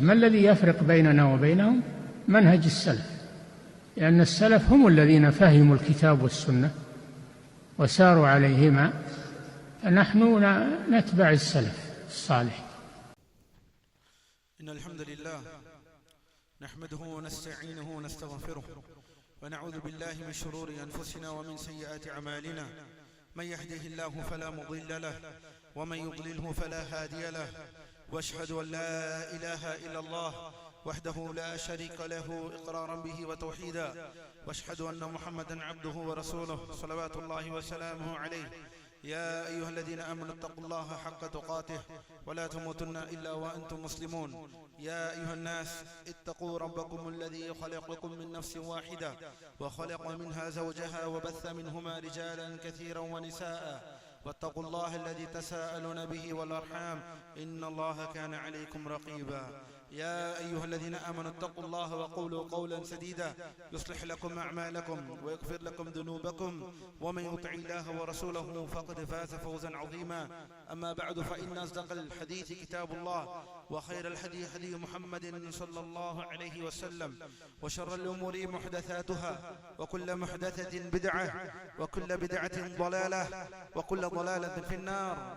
ما الذي يفرق بيننا وبينهم؟ منهج السلف. لأن السلف هم الذين فهموا الكتاب والسنة وساروا عليهما. فنحن نتبع السلف الصالح. إن الحمد لله نحمده ونستعينه ونستغفره ونعوذ بالله من شرور أنفسنا ومن سيئات أعمالنا. من يهده الله فلا مضل له ومن يضلله فلا هادي له. واشهد أن لا إله إلا الله وحده لا شريك له إقرارا به وتوحيدا. واشهد أن محمدا عبده ورسوله صلوات الله وسلامه عليه. يا أيها الذين آمنوا اتقوا الله حق تقاته ولا تموتن إلا وأنتم مسلمون. يا أيها الناس اتقوا ربكم الذي خلقكم من نفس واحدة وخلق منها زوجها وبث منهما رجالا كثيرا ونساء واتقوا الله الذي تساءلون به والأرحام إن الله كان عليكم رقيبا يا أيها الذين آمنوا اتقوا الله وقولوا قولا سديدا يصلح لكم أعمالكم ويغفر لكم ذنوبكم ومن يطع الله ورسوله فقد فاز فوزا عظيما. أما بعد فإن أصدق الحديث كتاب الله وخير الحديث حديث محمد صلى الله عليه وسلم وشر الأمور محدثاتها وكل محدثة بدعة وكل بدعة ضلالة وكل ضلالة في النار.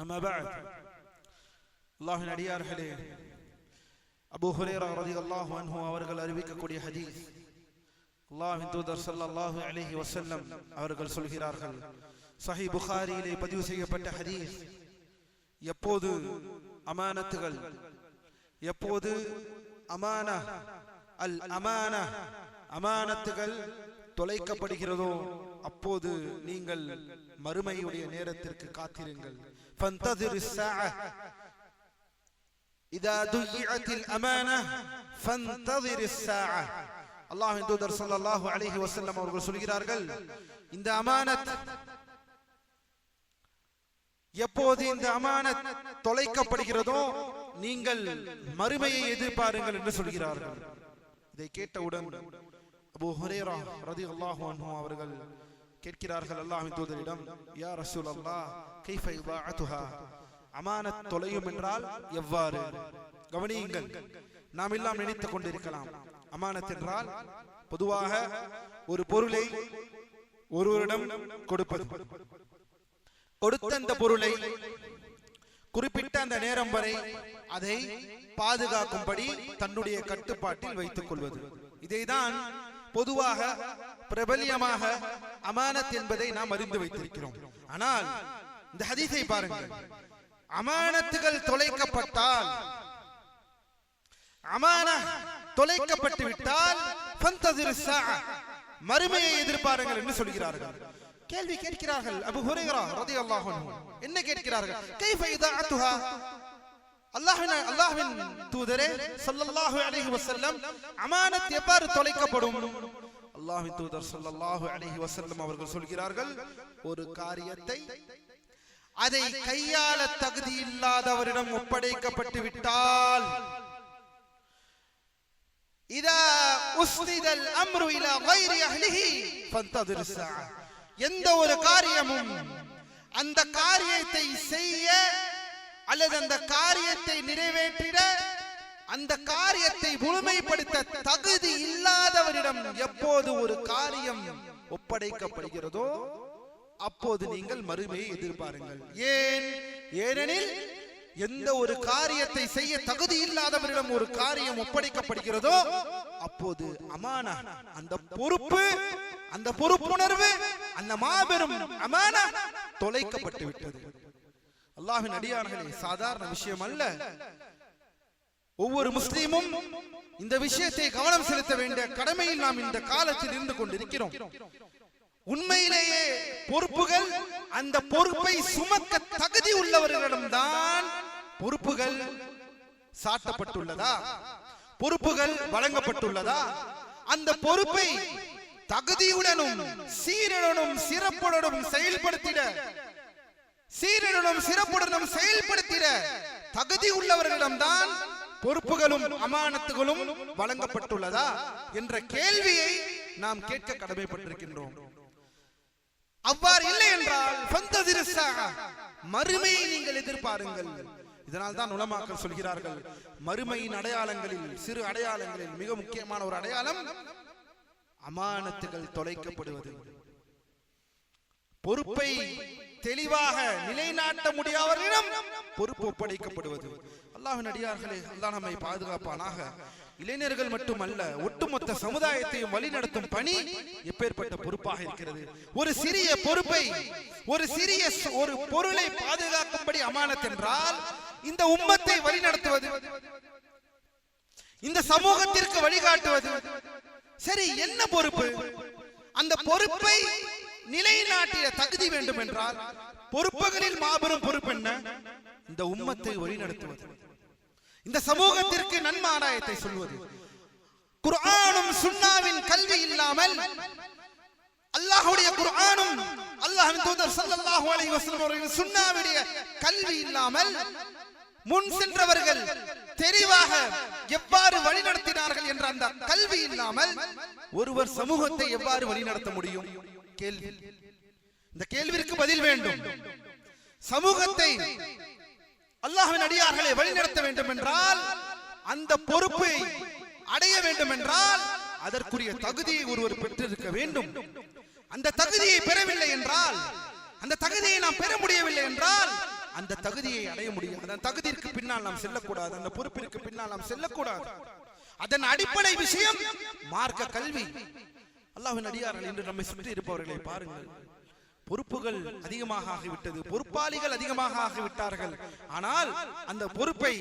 أما بعد الله نريار حليه அபு ஹுரேரா ரதி அல்லாஹ் அன்ஹு அவர்கள் அறிவிக்கக்கூடிய ஹதீஸ் அல்லாஹின் தூதர் சல்லாஹு அலஹி வசல்லம் அவர்கள் சொல்கிறார்கள் சஹி புகாரியிலே பதிவு செய்யப்பட்ட ஹதீஸ் எப்போது அமானத்துகள் எப்போது அமான அல் அமான அமானத்துகள் தொலைக்கப்படுகிறதோ அப்போது நீங்கள் மறுமையுடைய நேரத்திற்கு காத்திருங்கள் إذا ضيعت الأمانة فانتظر الساعة அல்லாஹின் தூதர் ஸல்லல்லாஹு அலைஹி வஸல்லம் அவர்கள் சொல்கிறார்கள் இந்த அமானத் எப்போது இந்த அமானத் தொலைக்கப்படுகிறதோ நீங்கள் மறுமையை எதிர்பாருங்கள் என்று சொல்கிறார்கள் இதை கேட்டவுடன் அபூ ஹுரைரா ரலியல்லாஹு அன்ஹு அவர்கள் கேட்கிறார்கள் அல்லாஹ்வின் தூதரிடம் யா ரசூலல்லாஹ் கைஃப இபாஅத்துஹா அமானத் தொலையும் என்றால் எவ்வாறு? கவனியுங்கள் நாம் எல்லாம் நினைத்துக் கொண்டிருக்கலாம். அமானத் என்றால் பொதுவாக ஒரு பொருளை ஒருவரிடம் கொடுப்பது. கொடுத்த அந்த பொருளை குறிப்பிட்ட அந்த நேரம் வரை அதை பாதுகாக்கும்படி தன்னுடைய கட்டுப்பாட்டில் வைத்துக் கொள்வது. இதைதான் பொதுவாக பிரபலியமாக அமானத் என்பதை நாம் அறிந்து வைத்திருக்கிறோம். ஆனால் இந்த ஹதீஸை பாருங்கள். அமானத்துகள் தொலைக்கப்பட்டால் அமான தொலைக்கப்பட்டு விட்டால் மறுமையை எதிர்பாருங்கள் என்று சொல்கிறார்கள். கேள்வி கேட்கிறார்கள். அபு ஹுரைரா ரலியல்லாஹு என்ன கேட்கிறார்கள்? கைஃப இதாஅத்துஹா அல்லாஹ்வின் அல்லாஹ்வின் தூதரே ஸல்லல்லாஹு அலைஹி வஸல்லம் அமானத் எவ்வாறு தொலைக்கப்படும்? அல்லாஹ்வின் தூதர் ஸல்லல்லாஹு அலைஹி வஸல்லம் அவர்கள் சொல்கிறார்கள் ஒரு காரியத்தை அதை கையாள தகுதி இல்லாதவரிடம் ஒப்படைக்கப்பட்டு விட்டால். எந்த ஒரு காரியமும் அந்த காரியத்தை செய்ய அல்லது அந்த காரியத்தை நிறைவேற்றிட அந்த காரியத்தை முழுமைப்படுத்த தகுதி இல்லாதவரிடம் எப்போது ஒரு காரியம் ஒப்படைக்கப்படுகிறதோ அப்போது நீங்கள் மறுமையை எதிர்பாருங்கள். ஏன்? ஏனெனில் எந்த ஒரு காரியத்தை செய்ய தகுதி இல்லாதவரிடம் ஒரு காரியம் ஒப்படைக்கப்படுகிறதோ அப்போது அமான அந்த பொறுப்பு அந்த பொறுப்புணர்வு அந்த மாபெரும் அமான தொலைக்கப்பட்டு விட்டது அல்லாஹின் அடியார்களே சாதாரண விஷயம் அல்ல. ஒவ்வொரு முஸ்லீமும் இந்த விஷயத்தை கவனம் செலுத்த வேண்டிய கடமையில் நாம் இந்த காலத்தில் இருந்து கொண்டிருக்கிறோம். உண்மையிலேயே பொறுப்புகள் அந்த பொறுப்பை சுமக்க தகுதி உள்ளவர்களிடம்தான் பொறுப்புகள் சாட்டப்பட்டுள்ளதா? பொறுப்புகள் வழங்கப்பட்டுள்ளதா? அந்த பொறுப்பை தகுதியுடனும் சீருடனும் சிறப்புடனும் செயல்படுத்திட சீரனும் சிறப்புடனும் செயல்படுத்திட தகுதி உள்ளவர்களிடம்தான் பொறுப்புகளும் அமானத்துகளும் வழங்கப்பட்டுள்ளதா? என்ற கேள்வியை நாம் கேட்க கடமைப்பட்டிருக்கின்றோம். அவ்வாறு இல்லை என்றால். மறுமையை நீங்கள் எதிர்பாருங்கள். இதனால் தான் உலமாக்கள் சொல்கிறார்கள் மறுமையின் அடையாளங்களில் சிறு அடையாளங்களில் மிக முக்கியமான ஒரு அடையாளம் அமானத்துகள் தொலைக்கப்படுவது. பொறுப்பை தெளிவாக நிலைநாட்ட முடியாதவர்களிடம் பொறுப்பு ஒப்படைக்கப்படுவது. அல்லாஹ்வின் அடியார்களே அல்லாஹ் நம்மை பாதுகாப்பானாக இளைஞர்கள் மட்டுமல்ல ஒட்டுமொத்த சமுதாயத்தையும் வழிநடத்தும் பணி எப்பேற்பட்ட பொறுப்பாக இருக்கிறது. ஒரு சிறிய பொறுப்பை ஒரு சிறிய ஒரு பொருளை பாதுகாக்கும்படி அமானத் என்றால் இந்த உம்மத்தை வழிநடத்துவது இந்த சமூகத்திற்கு வழிகாட்டுவது சரி என்ன பொறுப்பு? அந்த பொறுப்பை நிலைநாட்டிய தகுதி வேண்டும் என்றால் பொறுப்புகளில் மாபெரும் பொறுப்பு என்ன? இந்த உம்மத்தை வழிநடத்துவது. இந்த சமூகத்திற்கு நன்மாராயத்தை சொல்வது. குர்ஆனும் சுன்னாவின் கல்வி இல்லாமல் அல்லாஹ்வுடைய குர்ஆனும் அல்லாஹ்வின் தூதர் ஸல்லல்லாஹு அலைஹி வஸல்லம் அவர்களின் சுன்னாவுடைய கல்வி இல்லாமல் முன் சென்றவர்கள் தெரிவாக எவ்வாறு வழிநடத்தினார்கள் என்ற அந்த கல்வி இல்லாமல் ஒருவர் சமூகத்தை எவ்வாறு வழிநடத்த முடியும்? கேள்வி. இந்த கேள்விற்கு பதில் வேண்டும். சமூகத்தை அல்லாஹின் அடியார்களை வழிநடத்த வேண்டும் என்றால் அந்த பொறுப்பை அடைய வேண்டும் என்றால் அதற்குரிய தகுதியை ஒருவர் பெற்றிருக்க வேண்டும். அந்த தகுதியை பெறவில்லை என்றால் அந்த தகுதியை நாம் பெற முடியவில்லை என்றால் அந்த தகுதியை அடைய முடியும் அந்த தகுதிக்கு பின்னால் நாம் செல்லக்கூடாது. அந்த பொறுப்பிற்கு பின்னால் நாம் செல்லக்கூடாது. அதன் அடிப்படை விஷயம் மார்க்க கல்வி. அல்லாஹின் அடியார்கள் என்று நம்மை சுற்றி இருப்பவர்களை பாருங்கள். பொறுப்புகள் அதிகமாக ஆகிவிட்டது. பொறுப்பாளிகள் அதிகமாக ஆகிவிட்டார்கள். ஆனால் அந்த பொறுப்பை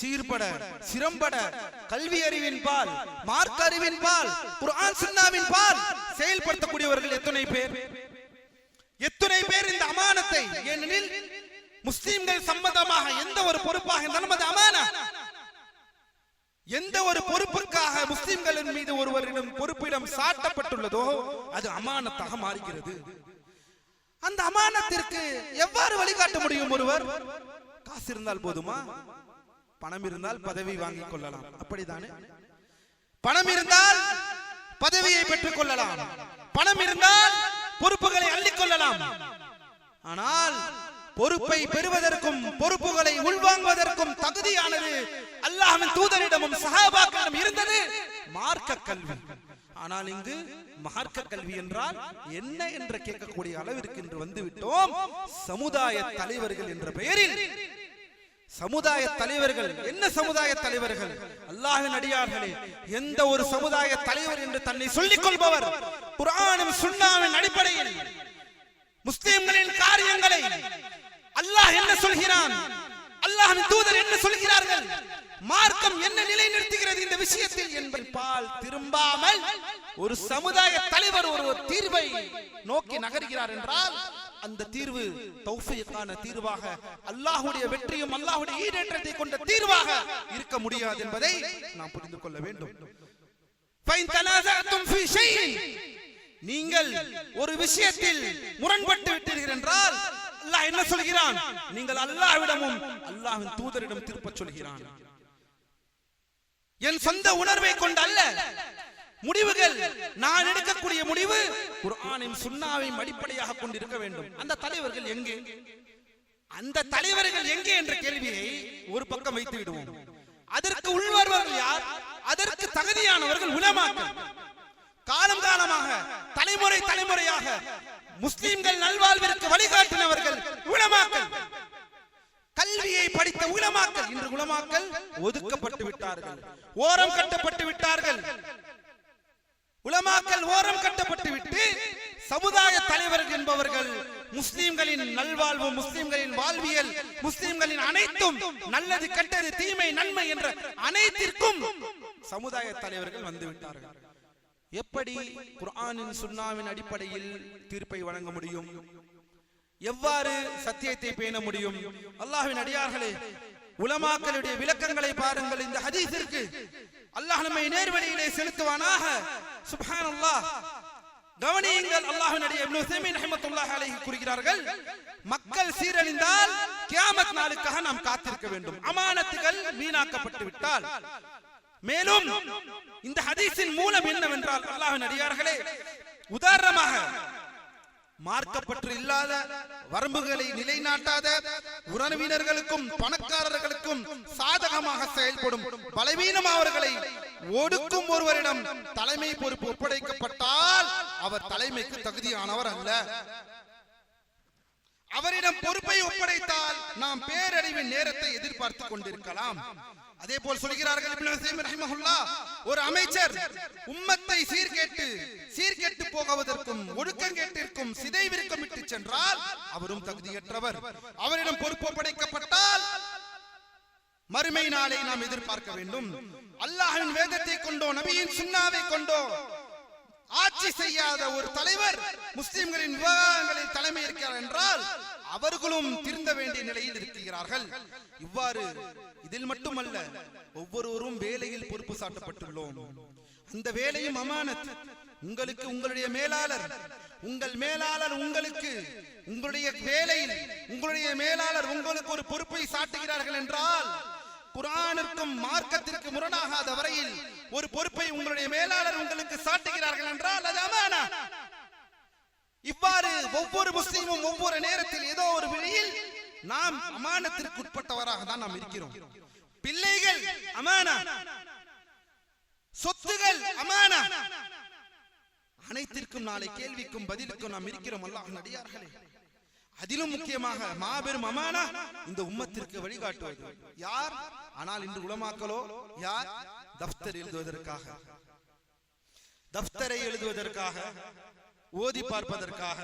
சீர்பட சிரம்பட கல்வி அறிவின் பால் மார்க்க அறிவின் பால் குர்ஆன் சுன்னாவின் பால் செயல்படுத்தக்கூடியவர்கள் எத்தனை பேர்? எத்தனை பேர் இந்த அமானத்தை? ஏனெனில் முஸ்லிம்கள் சம்பந்தமாக எந்த ஒரு பொறுப்பாக இருந்தாலும் அது அமானா. எந்த ஒரு பொறுப்புக்காக முஸ்லிம்களின் மீது ஒருவரிடம் பொறுப்பிடம் சாட்டப்பட்டுள்ளதோ அது அமானத்தாக மாறுகிறது. அந்த அமானத்திற்கு எவ்வாறு வழிகாட்ட முடியும் ஒருவர்? காசு இருந்தால் போதுமா? பணம் இருந்தால் பதவி வாங்கிக் கொள்ளலாம். அப்படித்தானே பணம் இருந்தால் பதவியை பெற்றுக் கொள்ளலாம். பணம் இருந்தால் பொறுப்புகளை அள்ளிக்கொள்ளலாம் ஆனால் பொறுப்பை பெறுவதற்கும் பொறுப்புகளை உள்வாங்குவதற்கும் தகுதியானது அல்லாமல் தூதரிடமும் சஹாபாக்களிடம் இருந்தது மார்க்க கல்வி. ஆனால் இங்கு மார்க்க கல்வி என்றால் என்ன என்று கேட்கக்கூடிய அளவிற்கு இன்று வந்து விட்டோம் சமுதாய தலைவர்கள் என்ற பெயரில் சமுதாய தலைவர்கள். என்ன சமுதாய தலைவர்கள்? அல்லாஹ்வின் அடியார்களே. எந்த ஒரு சமுதாய தலைவர் என்று தன்னை சொல்லிக் கொள்பவர் குர்ஆனும் சுன்னாவின் அடிப்படையில் முஸ்லிம்களின் காரியங்களை அல்லாஹ் என்ன சொல்கிறான்? அல்லாஹின் தூதர் என்ன சொல்கிறார்கள்? மார்க்கம் என்ன நிலை நிறுத்துகிறது இந்த விஷயத்தில் என்பதை பால் திரும்பாமல் ஒரு சமுதாய தலைவர் ஒரு தீர்வை நோக்கி நகர்கிறார் என்றால் அந்த தீர்வு தௌஃபீக்கான தீர்வாக அல்லாஹுடைய வெற்றியும் அல்லாஹுடைய ஈடேற்றத்தை கொண்ட தீர்வாக இருக்க முடியாது என்பதை நாம் புரிந்து கொள்ள வேண்டும். நீங்கள் ஒரு விஷயத்தில் முரண்பட்டு விட்டீர்கள் என்றால் அல்லாஹ் என்ன சொல்கிறான்? நீங்கள் அல்லாஹ்விடமும் அல்லாஹ்வின் தூதரிடம் திருப்பச் சொல்கிறான். என் சொந்த உணர்வை கொண்டு அல்ல முடிவுகள் நான் எடுக்கக்கூடிய முடிவு குர்ஆனையும் சுன்னாவையும் அடிப்படையாக கொண்டிருக்க வேண்டும். அந்த தலைவர்கள் எங்கே? அந்த தலைவர்கள் எங்கே என்ற கேள்வியை ஒரு பக்கம் வைத்து விடுவோம். அதற்கு உள்வருவர்கள் யார்? அதற்கு தகுதியானவர்கள் உலமாக்கள். காலம் காலமாக தலைமுறை தலைமுறையாக முஸ்லிம்கள் நல்வாழ்விற்கு வழிகாட்டினவர்கள் உலமாக்கள். கல்வியை படித்த உலமாக்கள் இன்று உலமாக்கள் ஒதுக்கப்பட்டு விட்டார்கள். ஓரம் கட்டப்பட்டு விட்டார்கள். உலமாக்கள் ஓரம் கட்டப்பட்டு விட்டு சமுதாய தலைவர்கள் என்பவர்கள் முஸ்லிம்களின் நல்வாழ்வு முஸ்லிம்களின் வாழ்வியல் முஸ்லிம்களின் அனைத்தும் நல்லது கெட்டது தீமை நன்மை என்ற அனைத்திற்கும் சமுதாய தலைவர்கள் வந்து விட்டார்கள். எப்படி குர்ஆனின் சுன்னாவின் அடிப்படையில் தீர்ப்பை வழங்க முடியும்? எவ்வாறு சத்தியத்தை பேண முடியும்? அல்லாஹ்வின் அடியார்களே உலமாக்களுடைய விளக்கங்களை பாருங்கள். இந்த ஹதீஸிற்கு அல்லாஹ் நம்மை நேர்வழியிலே செலுத்துவானாக. சுப்ஹானல்லாஹ். கவனியுங்கள் அல்லாஹ்வின் அடியே இப்னு உஸைமீன் ரஹ்மத்துல்லாஹி அலைஹி கூறுகிறார்கள். மக்கள் சீரழிந்தால் கியாமத் நாளுக்காக நாம் காத்திருக்க வேண்டும். அமானத்துகள் வீணாக்கப்பட்டு விட்டால். மேலும் இந்த ஹதீஸின் மூலம் என்னவென்றால் அல்லாஹின் அடியார்களே உதாரணமாக மார்க்கப்பற்று இல்லாத வரம்புகளை நிலைநாட்டாத உறவினர்களுக்கும் பணக்காரர்களுக்கும் சாதகமாக செயல்படும் பலவீனம் அவர்களை ஒடுக்கும் ஒருவரிடம் தலைமை பொறுப்பு ஒப்படைக்கப்பட்டால் அவர் தலைமைக்கு தகுதியானவர் அல்ல. அவரிடம் பொறுப்பை ஒப்படைத்தால் நாம் பேரழிவின் நேரத்தை எதிர்பார்த்துக் கொண்டிருக்கலாம். அதே போல் சொல்கிறார்கள் ஒரு அமைச்சர் உம்மத்தை சீர்கேட்டு சீர்கேட்டு போகுவதற்கும் ஒழுக்கங்கேட்டிற்கும் சிதைவிற்கும் விட்டு சென்றால் அவரும் தகுதியற்றவர். அவரிடம் பொறுப்பு படைக்கப்பட்டால் மறுமை நாளை நாம் எதிர்பார்க்க வேண்டும். அல்லாஹின் வேதத்தை கொண்டோ நபியின் சுண்ணாவை கொண்டோ ஆட்சி செய்யாத ஒரு தலைவர் முஸ்லிம்களின் விவகாரங்களில் தலைமை இருக்கிறார் என்றால் அவர்களும் திருந்த வேண்டிய நிலையில் இருக்கிறார்கள். இவ்வாறு இதில் மட்டுமல்ல ஒவ்வொருவரும் வேலையில் பொறுப்பு சாட்டப்பட்டுள்ளோம். அந்த வேலையும் அமானத். உங்களுக்கு உங்களுடைய மேலாளர் உங்கள் மேலாளர் உங்களுக்கு உங்களுடைய வேலையில் உங்களுடைய மேலாளர் உங்களுக்கு ஒரு பொறுப்பை சாட்டுகிறார்கள் என்றால் குரானுக்கும் மார்க்கத்திற்கு முரணாகாத வரையில் ஒரு பொறுப்பை உங்களுடைய மேலாளர் உங்களுக்கு சாட்டுகிறார்கள் என்றால் அது அமானா. இவ்வாறு ஒவ்வொரு முஸ்லீமும் ஒவ்வொரு நேரத்தில் ஏதோ ஒரு வழியில் நாம் அமானத்திற்கு உட்பட்டவராக தான் நாம் இருக்கிறோம். பிள்ளைகள் அமானா. சொத்துகள் அமானா. அனைத்திற்கும் நாளை கேள்விக்கும் பதிலுக்கும் நாம் இருக்கிறோம். அல்லாஹ் நடிகார்களே. அதிலும் முக்கியமாக மாபெரும் அமானா இந்த உம்மத்திற்கு வழிகாட்டுவது. யார்? ஆனால் இன்று உலமாக்கலோ யார்? தப்தர் எழுதுவதற்காக. தப்தரை எழுதுவதற்காக ஓதி பார்ப்பதற்காக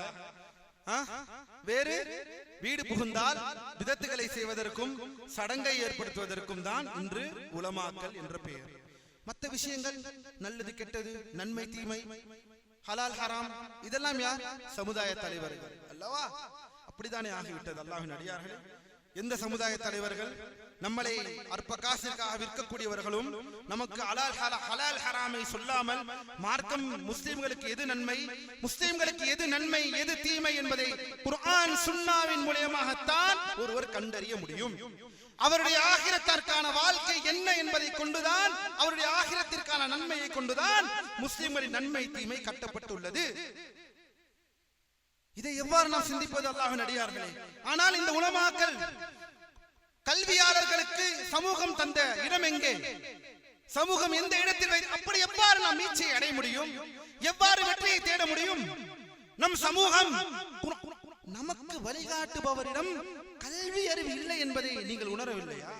வேறு வீடு புகுந்தால் விதத்துகளை செய்வதற்கும் சடங்கை ஏற்படுத்துவதற்கும் தான் இன்று உலமாக்கல் என்ற பெயர். மற்ற விஷயங்கள் நல்லது கெட்டது நன்மை தீமை ஹலால் ஹராம் இதெல்லாம் யார்? சமுதாய தலைவர்கள். அல்லவா? அப்படித்தானே ஆகிவிட்டது அல்லாஹ்வின் அடியார்களே. எந்த சமுதாய தலைவர்கள் நம்மளை அற்ப காசிற்காக விற்கக்கூடியவர்களும் நமக்கு அலால் ஹலால் ஹராமை சொல்லாமல் மார்க்கம் முஸ்லிம்களுக்கு எது நன்மை? முஸ்லிம்களுக்கு எது நன்மை? எது தீமை என்பதை குர்ஆன் சுன்னாவின் மூலியமாகத்தான் ஒருவர் கண்டறிய முடியும். அவருடைய ஆகிரத்திற்கான வாழ்க்கை என்ன என்பதை கொண்டுதான் அவருடைய ஆகிரத்திற்கான நன்மையை கொண்டுதான் முஸ்லிம்களின் நன்மை தீமை கட்டப்பட்டுள்ளது. இதை எவ்வாறு நாம் சிந்திப்பது அல்லாஹ்வின் அடியார்களே? ஆனால் இந்த உலமாக்கள் கல்வியாளர்களுக்கு சமூகம் தந்த இடம் எங்கே? சமூகம் எந்த இடத்தில் அப்படி எவ்வாறு நாம் மீட்சியை அடைய முடியும்? எவ்வாறு வெற்றியை தேட முடியும்? நம் சமூகம் நமக்கு வழிகாட்டுபவரிடம் கல்வி அறிவு இல்லை என்பதை நீங்கள் உணரவில்லையா?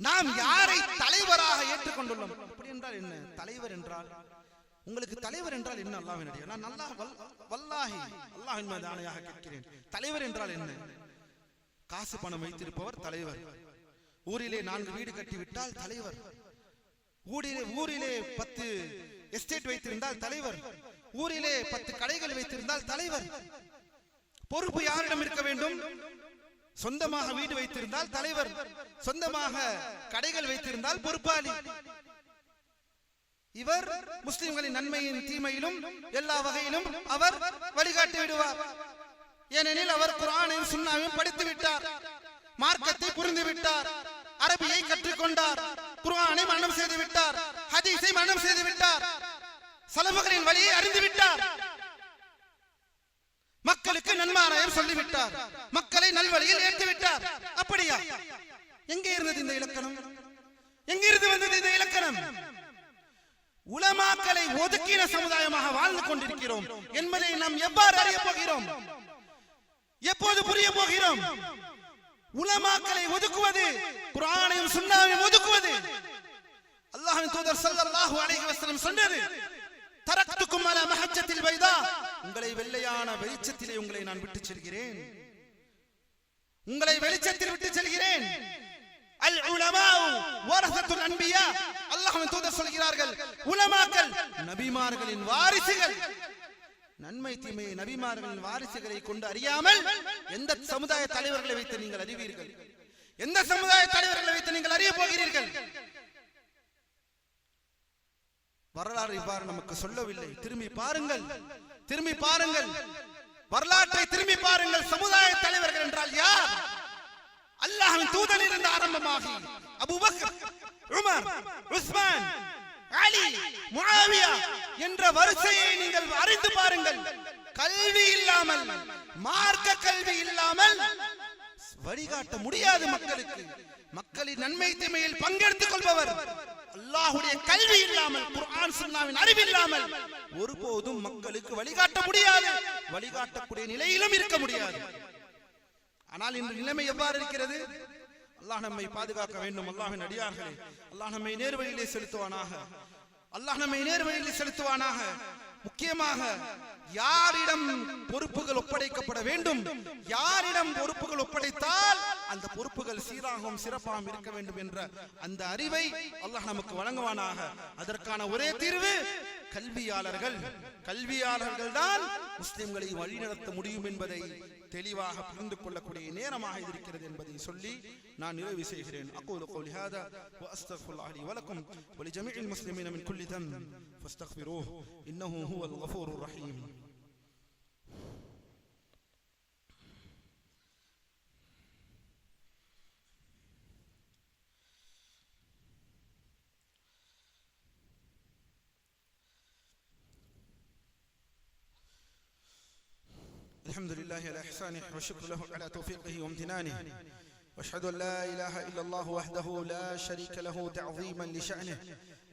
நாம் யாரை தலைவராக ஏற்றுக்கொண்டுள்ளோம்? அப்படி என்றால் என்ன? தலைவர் என்றால் உங்களுக்கு தலைவர் என்றால் என்ன? அல்லாஹ்வின் அடியார் நான் வல்- வல்லாஹி. அல்லாஹ்வின் மீது ஆணையாக கேட்கிறேன். தலைவர் என்றால் என்ன? காசு பணம் வைத்திருப்பவர் தலைவர். ஊரிலே நான்கு வீடு கட்டிவிட்டால் தலைவர். ஊரிலே ஊரிலே பத்து எஸ்டேட் வைத்திருந்தால் தலைவர். ஊரிலே பத்து கடைகள் வைத்திருந்தால் தலைவர். பொறுப்பு யாரிடம் இருக்க வேண்டும்? சொந்தமாக வீடு வைத்திருந்தால் தலைவர். சொந்தமாக கடைகள் வைத்திருந்தால் பொறுப்பாளி. இவர் முஸ்லிம்களின் நன்மையின் தீமையிலும் எல்லா வகையிலும் அவர் வழிகாட்டி விடுவார். ஏனெனில் அவர் குரானையும் சுண்ணாவையும் படித்து விட்டார். மார்க்கத்தை புரிந்து விட்டார். அரபியை கற்றுக்கொண்டார். குரானை மரணம் செய்து விட்டார். ஹதீஸை மரணம் செய்து விட்டார். சலபுகளின் வழியை அறிந்து விட்டார். மக்களுக்கு நன்மாராயம் சொல்லிவிட்டார் மக்களை நல்வழியில் ஏற்றி விட்டார். அப்படியா? எங்கே இருந்தது இந்த இலக்கணம்? எங்கிருந்து வந்தது இந்த இலக்கணம்? உலமாக்களை ஒதுக்கின சமுதாயமாக வாழ்ந்து கொண்டிருக்கிறோம் என்பதை நாம் எவ்வாறு அறிய போகிறோம்? எப்போது புரிய போகிறோம்? உலமாக்களை ஒதுக்குவது குரானையும் சுண்ணாவையும் ஒதுக்குவது. அல்லாஹின் தூதர் ஸல்லல்லாஹு அலைஹி வஸல்லம் சொன்னது தரக்துக்கும் அலா மஹஜ்ஜத்தில் பைதா. உங்களை வெள்ளையான வெளிச்சத்திலே உங்களை நான் விட்டு செல்கிறேன். உங்களை வெளிச்சத்தில் விட்டு செல்கிறேன். அல் வரசத்துல் அன்பியா அல்லாஹ்வின் தூதர் சொல்கிறார்கள். உலமாக்கள் நபிமார்களின் வாரிசுகள். நன்மை தீமையை நபிமார்களின் வாரிசுகளை கொண்டு அறியாமல் எந்த சமுதாய தலைவர்களை வைத்து நீங்கள் அறிவீர்கள்? எந்த சமுதாய தலைவர்களை வைத்து நீங்கள் அறிய போகிறீர்கள்? வரலாறு இவ்வாறு நமக்கு சொல்லவில்லை. திரும்பி பாருங்கள். திரும்பி பாருங்கள். வரலாற்றை திரும்பி பாருங்கள். சமுதாய தலைவர்கள் என்றால் யார்? அல்லாஹ்வின் தூதனில் இருந்து ஆரம்பமாகி Abu Bakr Umar Usman Ali Muawiya என்ற வரிசையை நீங்கள் அறிந்து பாருங்கள். கல்வி இல்லாமல் மார்க்க கல்வி இல்லாமல் வழிகாட்ட முடியாது மக்களுக்கு. மக்களின் நன்மை தீமையில் பங்கெடுத்துக் கொள்பவர். அல்லாஹுடைய கல்வி இல்லாமல் குர்ஆன் சுன்னாவின் அறிவு இல்லாமல் ஒருபோதும் மக்களுக்கு வழிகாட்ட முடியாது. வழிகாட்டக்கூடிய நிலையிலும் இருக்க முடியாது. ஆனால் இன்று நிலைமை எவ்வாறு இருக்கிறது? அல்லாஹ் நம்மை பாதுகாக்க வேண்டும் அல்லாஹின் அடியார்களே. அல்லாஹ் நம்மை நேர்வழியிலே செலுத்துவானாக. அல்லாஹ் நம்மை நேர்வழியிலே செலுத்துவானாக. முக்கியமாக யாரிடம் பொறுப்புகள் ஒப்படைக்கப்பட வேண்டும்? யாரிடம் பொறுப்புகள் ஒப்படைத்தால் அந்த பொறுப்புகள் சீராகவும் சிறப்பாகவும் இருக்க வேண்டும் என்ற அந்த அறிவை அல்லாஹ் நமக்கு வழங்குவானாக. அதற்கான ஒரே தீர்வு கல்வியாளர்கள். கல்வியாளர்கள் தான் முஸ்லிம்களை வழிநடத்த முடியும் என்பதை தெளிவாக புரிந்து கொள்ளக்கூடிய நேரமாக இது இருக்கிறது என்பதை சொல்லி நான் நிறைவு செய்கிறேன் அக்கூலு قولي هذا واستغفر الله لي ولكم ولجميع المسلمين من كل ذنب فاستغفروه انه هو الغفور الرحيم الحمد لله على إحسانه والشكر له على توفيقه وامتنانه واشهد ان لا اله الا الله وحده لا شريك له تعظيما لشانه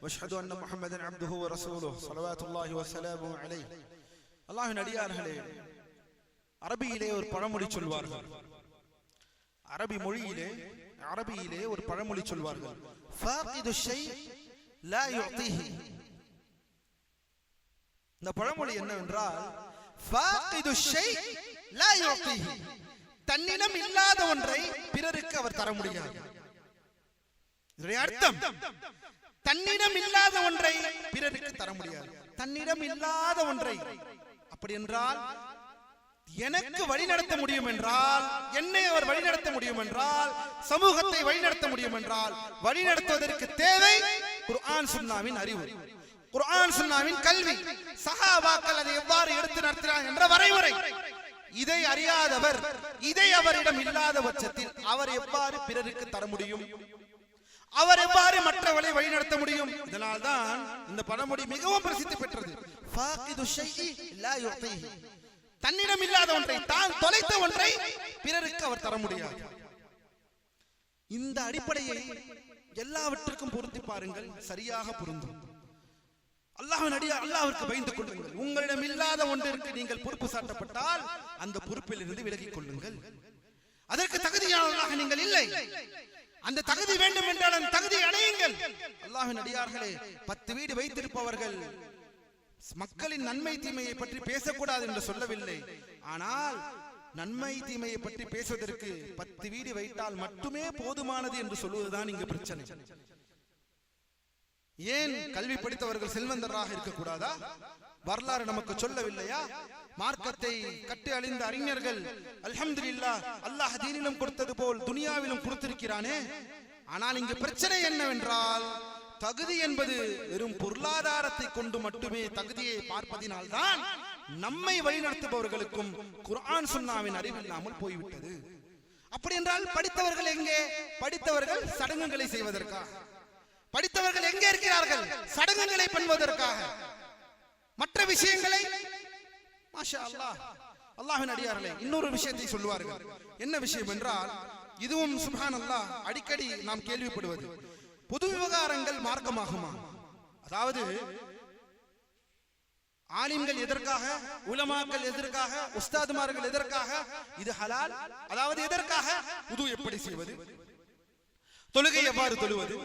واشهد ان محمدا عبده ورسوله صلوات الله وسلامه عليه அல்லாஹ்வின் அடியார்களே அரபியிலே ஒரு பழமொழி சொல்வார்கள் அரபி மொழியிலே அரபியிலே ஒரு பழமொழி சொல்வார்கள் ஃபாகிது ஷை லா யுஅதிஹி இந்த பழமொழி என்னவென்றால் தன்னிடம் இல்லாத ஒன்றை பிறருக்கு அவர் தர முடியாது. அர்த்தம் தன்னிடம் இல்லாத ஒன்றை பிறருக்கு தர முடியாது. தன்னிடம் இல்லாத ஒன்றை அப்படி என்றால் எனக்கு வழிநடத்த முடியும் என்றால் என்னை அவர் வழிநடத்த முடியும் என்றால் சமூகத்தை வழிநடத்த முடியும் என்றால் வழிநடத்துவதற்கு தேவை குர்ஆன் சுன்னாவின் அறிவு. குர்ஆன் சுன்னாவின் கல்வி. சஹாபாக்கள் அதை எவ்வாறு எடுத்து நடத்தினார் என்ற வரைமுறை இதை அறியாதவர் இதை அவரிடம் இல்லாத பட்சத்தில் அவர் எவ்வாறு பிறருக்கு தர முடியும்? அவர் எவ்வாறு மற்றவர்களை வழிநடத்த முடியும்? இதனால் தான் இந்த பழமொழி மிகவும் பிரசித்தி பெற்றது. தன்னிடம் இல்லாத ஒன்றை தான் தொலைத்த ஒன்றை பிறருக்கு அவர் தர முடியாது. இந்த அடிப்படையை எல்லாவற்றுக்கும் பொருத்தி பாருங்கள் சரியாக பொருந்தும். அல்லாஹின் அடியா அல்லாஹ்விற்கு பயந்து கொள்ளுங்கள் உங்களிடம் இல்லாத ஒன்றிற்கு நீங்கள் பொறுப்பு சாட்டப்பட்டால் அந்த பொறுப்பில் இருந்து விலகிக் கொள்ளுங்கள். அதற்கு தகுதியானவர்களாக நீங்கள் இல்லை. அந்த தகுதி வேண்டும் என்றால் அந்த தகுதியை அடையுங்கள். அல்லாஹின் அடியார்களே பத்து வீடு வைத்திருப்பவர்கள் மக்களின் நன்மை தீமையை பற்றி பேசக்கூடாது என்று சொல்லவில்லை. ஆனால் நன்மை தீமையை பற்றி பேசுவதற்கு பத்து வீடு வைத்தால் மட்டுமே போதுமானது என்று சொல்வதுதான் இங்கு பிரச்சனை. ஏன் கல்வி படித்தவர்கள் செல்வந்தராக இருக்கக்கூடாதா? வரலாறு நமக்கு சொல்லவில்லையா? மார்க்கத்தை கட்டி அழிந்த அறிஞர்கள் அல்ஹம்துலில்லாஹ் அல்லாஹ் தீனிலும் கொடுத்தது போல் துனியாவிலும் கொடுத்திருக்கிறானே. ஆனால் இங்கு பிரச்சனை என்னவென்றால் தகுதி என்பது வெறும் பொருளாதாரத்தை கொண்டு மட்டுமே தகுதியை பார்ப்பதினால்தான் நம்மை வழிநடத்துபவர்களுக்கும் குர்ஆன் சுன்னாவின் அறிவில்லாமல் போய்விட்டது. அப்படி என்றால் படித்தவர்கள் எங்கே? படித்தவர்கள் சடங்குகளை செய்வதற்காக படித்தவர்கள் எங்கே இருக்கிறார்கள்? சடங்குகளை பண்ணுவதற்காக. மற்ற விஷயங்களை மாஷா அல்லாஹ் அல்லாஹ்வின் அடியார்களே இன்னொரு விஷயத்தை சொல்லுவார்கள். என்ன விஷயம் என்றால் இதுவும் சுபான் அல்லாஹ் அடிக்கடி நாம் கேள்விப்படுவது பொது விவகாரங்கள் மார்க்கமாகுமா? அதாவது ஆலிம்கள் எதற்காக உலமாக்கள் எதற்காக உஸ்தாதுமார்கள் எதற்காக இது ஹலால்? அதாவது எதற்காக? புது எப்படி செய்வது? தொழுகை எவ்வாறு தொழுவது?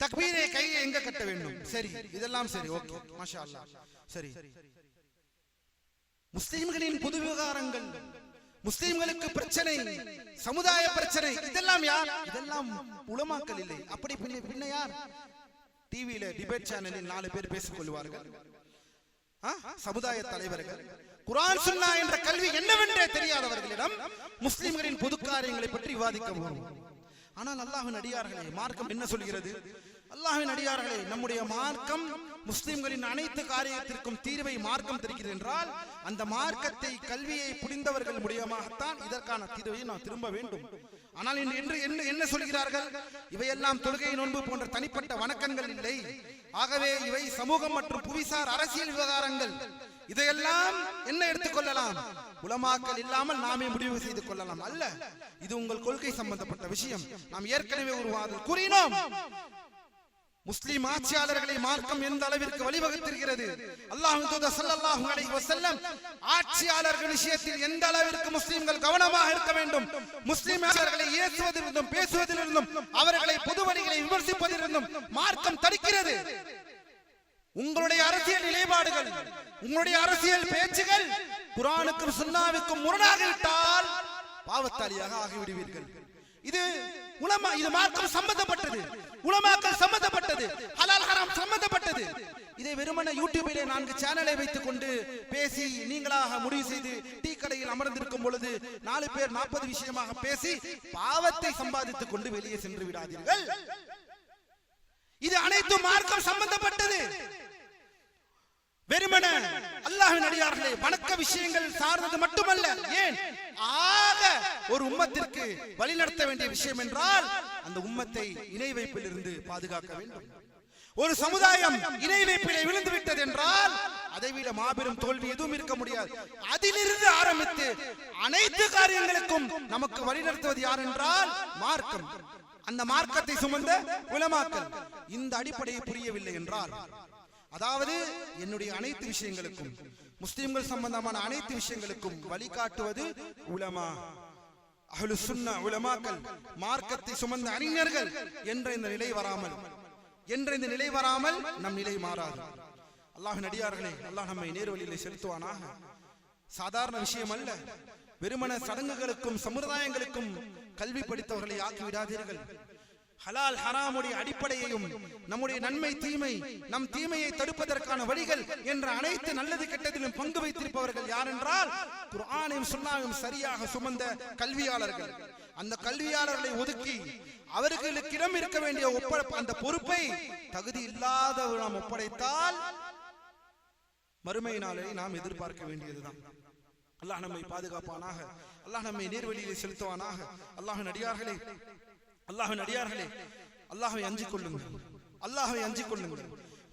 தக்பீரை கையை எங்க கட்ட வேண்டும்? சரி இதெல்லாம் சரி. ஓகே. மாஷா சரி. முஸ்லிம்களின் பொது விவகாரங்கள் முஸ்லிம்களுக்கு பிரச்சனை சமுதாய பிரச்சனை இதெல்லாம் யார்? இதெல்லாம் உலமாக்கல் இல்லை. அப்படி பின்ன பின்ன யார்? டிவியில டிபேட் சேனலில் நாலு பேர் பேசிக் கொள்வார்கள்? சமுதாய தலைவர்கள். குர்ஆன் சுன்னா என்ற கல்வி என்னவென்றே தெரியாதவர்களிடம் முஸ்லிம்களின் பொது காரியங்களை பற்றி விவாதிக்க ஆனால் அல்லாஹின் அடியார்களே மார்க்கம் என்ன சொல்கிறது? அல்லாஹின் அடியார்களே நம்முடைய மார்க்கம் முஸ்லிம்களின் அனைத்து காரியத்திற்கும் தீர்வை மார்க்கம் தெரிகிறது என்றால் அந்த மார்க்கத்தை கல்வியை புரிந்தவர்கள் மூலியமாகத்தான் இதற்கான தீர்வை நாம் திரும்ப வேண்டும். ஆனால் இன்று என்று என்ன என்ன சொல்கிறார்கள்? இவையெல்லாம் தொழுகை நோன்பு போன்ற தனிப்பட்ட வணக்கங்கள் இல்லை. ஆகவே இவை சமூகம் மற்றும் புவிசார் அரசியல் விவகாரங்கள். இதையெல்லாம் என்ன எடுத்துக்கொள்ளலாம் உலமாக்கல் இல்லாமல் நாமே முடிவு செய்து கொள்ளலாம் அல்ல. இது உங்கள் கொள்கை சம்பந்தப்பட்ட விஷயம். நாம் ஏற்கனவே ஒரு வாதம் கூறினோம். முஸ்லிம் ஆட்சியாளர்களை மார்க்கம் எந்த அளவிற்கு வழிவகுத்திருக்கிறது? அல்லாஹ் தூதர் ஸல்லல்லாஹு அலைஹி வஸல்லம் ஆட்சியாளர்கள் விஷயத்தில் எந்த அளவிற்கு முஸ்லிம்கள் கவனமாக இருக்க வேண்டும்? முஸ்லிம் ஆட்சியாளர்களை ஏசுவதிலிருந்தும் பேசுவதிலிருந்தும் அவர்களை பொது வழிகளை விமர்சிப்பதிலிருந்தும் மார்க்கம் தடுக்கிறது. உங்களுடைய அரசியல் நிலைப்பாடுகள் உங்களுடைய அரசியல் பேச்சுகள் குரானுக்கும் சுன்னாவுக்கும் முரணாக விட்டால் பாவத்தாளியாக ஆகிவிடுவீர்கள். இது உலமா இது மார்க்கம் சம்பந்தப்பட்டது. உலமாக்கள் சம்பந்தப்பட்டது. ஹலால் ஹராம் சம்பந்தப்பட்டது. இதை வெறுமன யூடியூபிலே நான்கு சேனலை வைத்துக் கொண்டு பேசி நீங்களாக முடிவு செய்து டீ கடையில் அமர்ந்திருக்கும் பொழுது நாலு பேர் நாற்பது விஷயமாக பேசி பாவத்தை சம்பாதித்துக் கொண்டு வெளியே சென்று விடாதீர்கள். இது அனைத்தும் மார்க்கம் சம்பந்தப்பட்டது. வெறுமன அல்லாஹின் அடியார்களே வணக்க விஷயங்கள் சார்ந்தது மட்டுமல்ல. ஏன்? ஆக ஒரு உம்மத்திற்கு வழிநடத்த வேண்டிய விஷயம் என்றால் அந்த உம்மத்தை இணை வைப்பில் இருந்து பாதுகாக்க வேண்டும். ஒரு சமுதாயம் இணை வைப்பிலே விழுந்து விட்டது என்றால் அதைவிட மாபெரும் தோல்வி எதுவும் இருக்க முடியாது. அதிலிருந்து ஆரம்பித்து அனைத்து காரியங்களுக்கும் நமக்கு வழிநடத்துவது யார் என்றால் மார்க்கம். அந்த மார்க்கத்தை சுமந்த உலமாக்கல் இந்த அடிப்படையை புரியவில்லை என்றால் அதாவது என்னுடைய அனைத்து விஷயங்களுக்கும் முஸ்லிம்கள் சம்பந்தமான அனைத்து விஷயங்களுக்கும் வழிகாட்டுவது உலமா அகலு சுன்ன உலமாக்கள் மார்க்கத்தை சுமந்த அறிஞர்கள் என்ற இந்த நிலை வராமல் என்ற இந்த நிலை வராமல் நம் நிலை மாறாது. அல்லாஹ் நடிகார்களே அல்லாஹ் நம்மை நேர்வழியிலே செலுத்துவானாக. சாதாரண விஷயம் அல்ல. வெறுமன சடங்குகளுக்கும் சமுதாயங்களுக்கும் கல்வி படித்தவர்களை ஆக்கி விடாதீர்கள். ஹலால் ஹராமுடைய அடிப்படையையும் நம்முடைய நன்மை தீமை நம் தீமையை தடுப்பதற்கான வழிகள் என்ற அனைத்து நல்லது கெட்டதிலும் பங்கு வைத்திருப்பவர்கள் யார் என்றால் குர்ஆனையும் சுண்ணாவையும் சரியாக சுமந்த கல்வியாளர்கள். அந்த கல்வியாளர்களை ஒதுக்கி அவர்களுக்கு இடம் இருக்க வேண்டிய ஒப்படைப்பு அந்த பொறுப்பை தகுதி இல்லாத நாம் ஒப்படைத்தால் மறுமை நாளை நாம் எதிர்பார்க்க வேண்டியதுதான். அல்லாஹ் நம்மை பாதுகாப்பானாக அல்லாஹ் நம்மை நீர்வழியில் செலுத்துவானாக அல்லாஹ் நடிகார்களே அல்லாஹின் அடியார்களே அல்லாஹை அஞ்சிக் கொள்ளுங்கள் அல்லாஹை அஞ்சிக் கொள்ளுங்கள்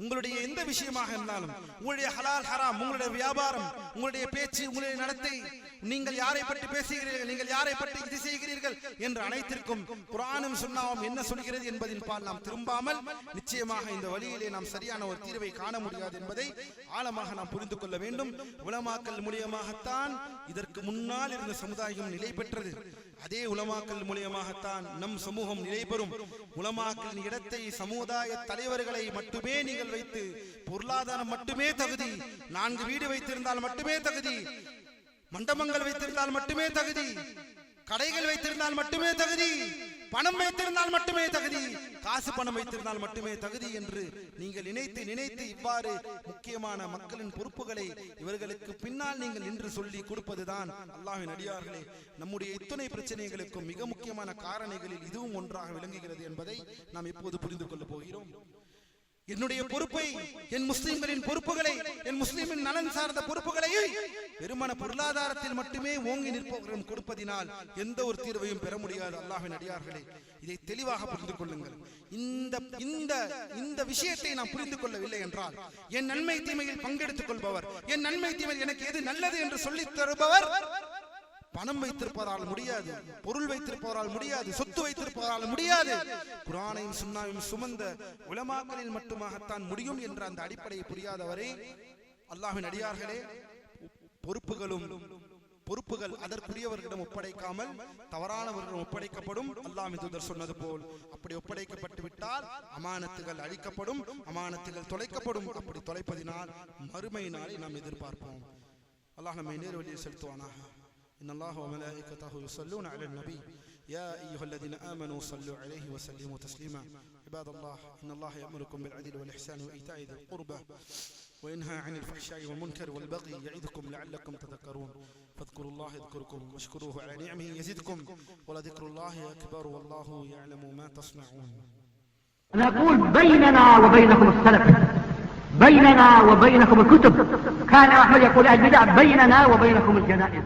உங்களுடைய எந்த விஷயமாக இருந்தாலும் உங்களுடைய ஹலால் ஹராம் உங்களுடைய வியாபாரம் உங்களுடைய பேச்சு உங்களுடைய நடத்தை நீங்கள் யாரை பற்றி பேசுகிறீர்கள் நீங்கள் யாரை பற்றி இது செய்கிறீர்கள் என்று அனைத்திற்கும் புராணம் சொன்னாவும் என்ன சொல்கிறது என்பதின் பால் நாம் திரும்பாமல் நிச்சயமாக இந்த வழியிலே நாம் சரியான ஒரு தீர்வை காண முடியாது என்பதை ஆழமாக நாம் புரிந்து கொள்ள வேண்டும். உலமாக்கல் மூலியமாகத்தான் இதற்கு முன்னால் இருந்த சமுதாயம் நிலை பெற்றது. அதே உலமாக்கல் மூலியமாகத்தான் நம் சமூகம் நிலை பெறும் உலமாக்கலின் இடத்தை சமுதாய தலைவர்களை மட்டுமே நீங்கள் வைத்து பொருளாதாரம் மட்டுமே தகுதி நான்கு வீடு வைத்திருந்தால் மட்டுமே தகுதி மண்டபங்கள் வைத்திருந்தால் மட்டுமே தகுதி கடைகள் வைத்திருந்தால் மட்டுமே தகுதி பணம் வைத்திருந்தால் மட்டுமே தகுதி காசு பணம் வைத்திருந்தால் மட்டுமே தகுதி என்று நீங்கள் நினைத்து நினைத்து இவ்வாறு முக்கியமான மக்களின் பொறுப்புகளை இவர்களுக்கு பின்னால் நீங்கள் நின்று சொல்லி கொடுப்பதுதான் அல்லாஹ்வின் அடியார்களே. நம்முடைய இத்துணை பிரச்சனைகளுக்கும் மிக முக்கியமான காரணிகளில் இதுவும் ஒன்றாக விளங்குகிறது என்பதை நாம் இப்போது புரிந்து கொள்ளப் போகிறோம். என்னுடைய பொறுப்பை என் முஸ்லிம்களின் பொறுப்புகளை என் முஸ்லிமின் நலன் சார்ந்த பொறுப்புகளை வெறுமன பொருளாதாரத்தில் மட்டுமே ஓங்கி நிற்பவர்களும் கொடுப்பதினால் எந்த ஒரு தீர்வையும் பெற முடியாது. அல்லாஹின் அடியார்களே இதை தெளிவாக புரிந்து கொள்ளுங்கள். இந்த இந்த இந்த விஷயத்தை நான் புரிந்து கொள்ளவில்லை என்றால் என் நன்மை தீமையில் பங்கெடுத்துக் கொள்பவர் என் நன்மை தீமையில் எனக்கு எது நல்லது என்று சொல்லித் தருபவர் பணம் வைத்திருப்பதால் முடியாது பொருள் வைத்திருப்பவரால் முடியாது சொத்து வைத்திருப்பவரால் முடியாது. குரானையும் சுண்ணாவையும் சுமந்த உலமாக்களில் மட்டுமாகத்தான் முடியும் என்ற அந்த அடிப்படையை புரியாதவரை அல்லாஹின் அடியார்களே பொறுப்புகளும் பொறுப்புகள் அதற்குரியவர்களிடம் ஒப்படைக்காமல் தவறானவர்களிடம் ஒப்படைக்கப்படும் அல்லாஹ் தூதர் சொன்னது போல். அப்படி ஒப்படைக்கப்பட்டு விட்டால் அமானத்துகள் அழிக்கப்படும் அமானத்துகள் தொலைக்கப்படும். அப்படி தொலைப்பதினால் மறுமை நாளை நாம் எதிர்பார்ப்போம். அல்லாஹ் நம்மை நேர் செலுத்துவானாக. إن الله وملائكته يصلون على النبي. يا أيها الذين آمنوا صلوا عليه وسلموا تسليما. عباد الله إن الله يأمركم بالعدل والإحسان وإيتاء ذي القربى وينهى عن الفحشاء والمنكر والبغي يعظكم لعلكم تذكرون. فاذكروا الله يذكركم واشكروه على نعمه يزدكم ولذكر الله أكبر والله يعلم ما تصنعون. نقول بيننا وبينكم السلف. بيننا وبينكم الكتب. كان أحمد يقول البدع بيننا وبينكم الجنائز.